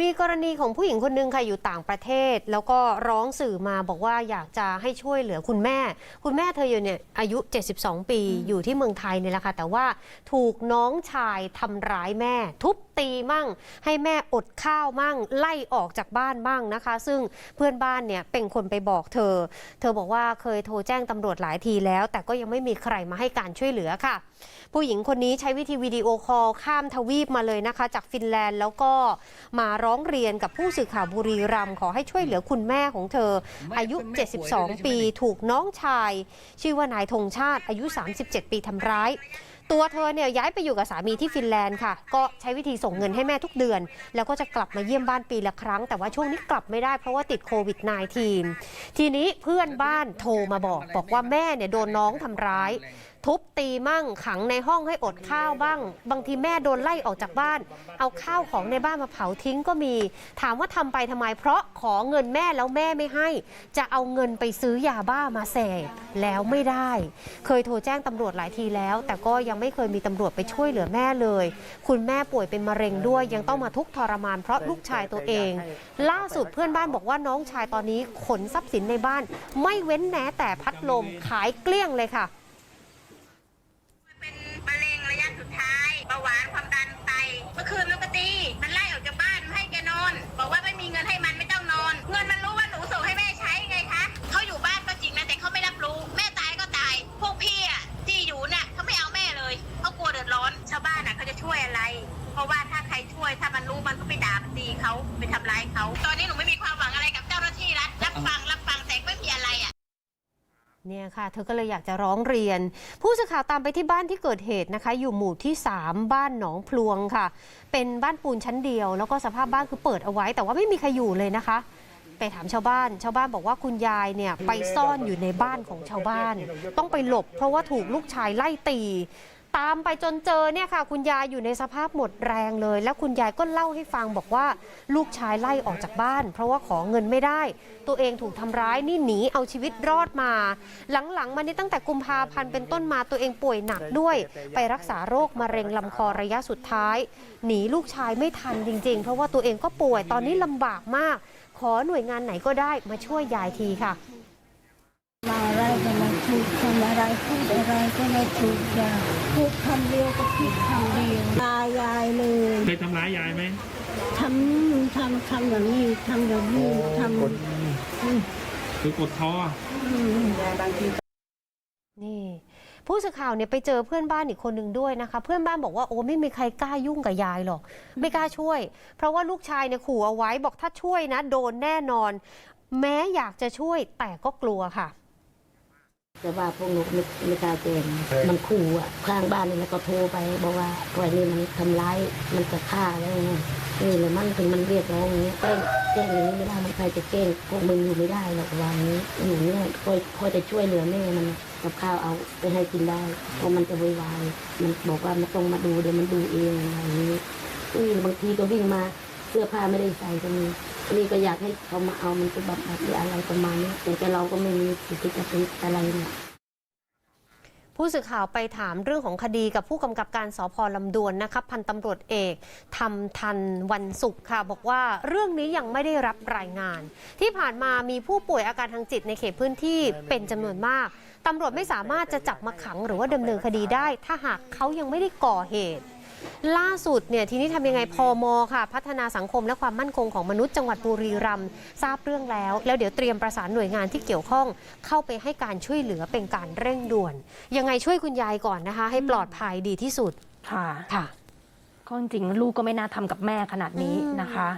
มีกรณีของผู้หญิงคนหนึงค่ะอยู่ต่างประเทศ แล้วก็ร้องสื่อมาบอกว่าอยากจะให้ช่วยเหลือคุณแม่ คุณแม่เธออยู่เนี่ยอายุ 72 ปีอยู่ที่เมืองไทยเนี่ยแหละค่ะ แต่ว่าถูกน้องชายทำร้ายแม่ ทุบตีมั่ง ให้แม่อดข้าวมั่ง ไล่ออกจากบ้านบ้างนะคะ ซึ่งเพื่อนบ้านเนี่ยเป็นคนไปบอกเธอ เธอบอกว่าเคยโทรแจ้งตำรวจหลายทีแล้ว แต่ก็ยังไม่มีใครมาให้การช่วยเหลือค่ะ ผู้หญิงคนนี้ใช้วิธีวิดีโอคอลข้ามทวีปมาเลยนะคะ จากฟินแลนด์แล้วก็มาร้องเรียนกับผู้สื่อข่าวบุรีรัมย์ขอให้ช่วยเหลือคุณแม่ของเธอ อายุ 72 ปี ถูกน้องชาย ชื่อว่านายธงชาติอายุ 37 ปีทำร้าย ตัวเธอเนี่ยย้ายไปอยู่กับสามีที่ฟินแลนด์ค่ะ ก็ใช้วิธีส่งเงินให้แม่ทุกเดือน แล้วก็จะกลับมาเยี่ยมบ้านปีละครั้ง แต่ว่าช่วงนี้กลับไม่ได้เพราะว่าติดโควิด -19 ทีนี้เพื่อนบ้านโทรมาบอกบอกว่าแม่เนี่ยโดนน้องทำร้าย ทุบตีมั่งขังในห้องให้อดข้าวบ้าง บางทีแม่โดนไล่ออกจากบ้าน เอาข้าวของในบ้านมาเผาทิ้งก็มี ถามว่าทำไปทำไม เพราะขอเงินแม่แล้วแม่ไม่ให้ จะเอาเงินไปซื้อยาบ้ามาเสพแล้วไม่ได้ เคยโทรแจ้งตำรวจหลายทีแล้ว แต่ก็ยังไม่เคยมีตำรวจไปช่วยเหลือแม่เลย คุณแม่ป่วยเป็นมะเร็งด้วยยังต้องมาทุกข์ทรมานเพราะลูกชายตัวเอง ล่าสุดเพื่อนบ้านบอกว่าน้องชายตอนนี้ขนทรัพย์สินในบ้าน ไม่เว้นแม้แต่พัดลมขายเกลี้ยงเลยค่ะ มันรู้มันก็ไปด่าไปตีเขาไปทำร้ายเขาตอนนี้หนูไม่มีความหวังอะไรกับเจ้าหน้าที่รัฐรับฟังรับฟังแต่ไม่มีอะไรอะเนี่ยค่ะ เธอก็เลยอยากจะร้องเรียน ผู้สื่อข่าวตามไปที่บ้านที่เกิดเหตุนะคะ อยู่หมู่ที่ 3 บ้านหนองพลวงค่ะ เป็นบ้านปูนชั้นเดียว แล้วก็สภาพบ้านคือเปิดเอาไว้ แต่ว่าไม่มีใครอยู่เลยนะคะ ไปถามชาวบ้าน ชาวบ้านบอกว่าคุณยายเนี่ยไปซ่อนอยู่ในบ้านของชาวบ้าน ต้องไปหลบ เพราะว่าถูกลูกชายไล่ตี ตามไปจนเจอเนี่ยค่ะ คุณยายอยู่ในสภาพหมดแรงเลย แล้วคุณยายก็เล่าให้ฟังบอกว่าลูกชายไล่ออกจากบ้าน เพราะว่าขอเงินไม่ได้ ตัวเองถูกทำร้ายนี่หนีเอาชีวิตรอดมา หลังๆมานี่ตั้งแต่กุมภาพันธ์เป็นต้นมาตัวเองป่วยหนักด้วย ไปรักษาโรคมะเร็งลำคอระยะสุดท้าย หนีลูกชายไม่ทันจริงๆ เพราะว่าตัวเองก็ป่วยตอนนี้ลำบากมาก ขอหน่วยงานไหนก็ได้มาช่วยยายทีค่ะ มาอะไรก็ไม่ ถูกทำอะไรพูดอะไรก็ไม่ถูกอย่างพูดคำเดียวก็ผิดคำเดียวตายยายเลยเคยทำร้ายยายไหมทำทำทำอย่างนี้ทำอย่างนี้ทำคือกดท้ออืมนี่ผู้สื่อข่าวเนี่ยไปเจอเพื่อนบ้านอีกคนหนึ่งด้วยนะคะ เพื่อนบ้านบอกว่าโอ้ไม่มีใครกล้ายุ่งกับยายหรอก ไม่กล้าช่วย เพราะว่าลูกชายเนี่ยขู่เอาไว้บอกถ้าช่วยนะ โดนแน่นอน แม้อยากจะช่วยแต่ก็กลัวค่ะ แต่ว่าพวกหนูไม่ไม่กล้าแจ้งมันขู่อะข้างบ้านนี่แล้วก็โทรไปบอกว่าปล่อยนี่มันทำร้ายมันจะฆ่าแล้วไงนี่เลยมันถึงมันเรียกร้องอย่างนี้แจ้งแจ้งอย่างนี้ไม่ได้มันใครจะแจ้งพวกมึงอยู่ไม่ได้หรอกวางนี้อยู่เนี่ยคอยคอยจะช่วยเหลือแม่มันกับข้าวเอาไปให้กินได้เพราะมันจะวุ่นวายมันบอกว่ามันต้องมาดูเดี๋ยวมันดูเองอะไรอย่างนี้อุ้ยบางทีก็วิ่งมาเสื้อผ้าไม่ได้ใส่ก็มี นี่ก็อยากให้เขามาเอามันจะแบบแบบหรืออะไรประมาณนี้แต่เราก็ไม่มีสิทธิ์จะเป็นอะไรเนี่ยผู้สื่อข่าวไปถามเรื่องของคดีกับผู้กำกับการสพลำดวนนะคะพันตำรวจเอกทำทันวันศุกร์ค่ะ บอกว่าเรื่องนี้ยังไม่ได้รับรายงาน ที่ผ่านมามีผู้ป่วยอาการทางจิตในเขตพื้นที่เป็นจำนวนมากตำรวจไม่สามารถจะจับมาขังหรือว่าดำเนินคดีได้ ถ้าหากเขายังไม่ได้ก่อเหตุ ล่าสุดเนี่ยทีนี้ทำยังไงพอมค่ะ พัฒนาสังคมและความมั่นคงของมนุษย์จังหวัดบุรีรัมย์ทราบเรื่องแล้ว แล้วเดี๋ยวเตรียมประสานหน่วยงานที่เกี่ยวข้อง เข้าไปให้การช่วยเหลือเป็นการเร่งด่วน ยังไงช่วยคุณยายก่อนนะคะ ให้ปลอดภัยดีที่สุดค่ะค่ะก็จริงๆลูกก็ไม่น่าทำกับแม่ขนาดนี้นะคะ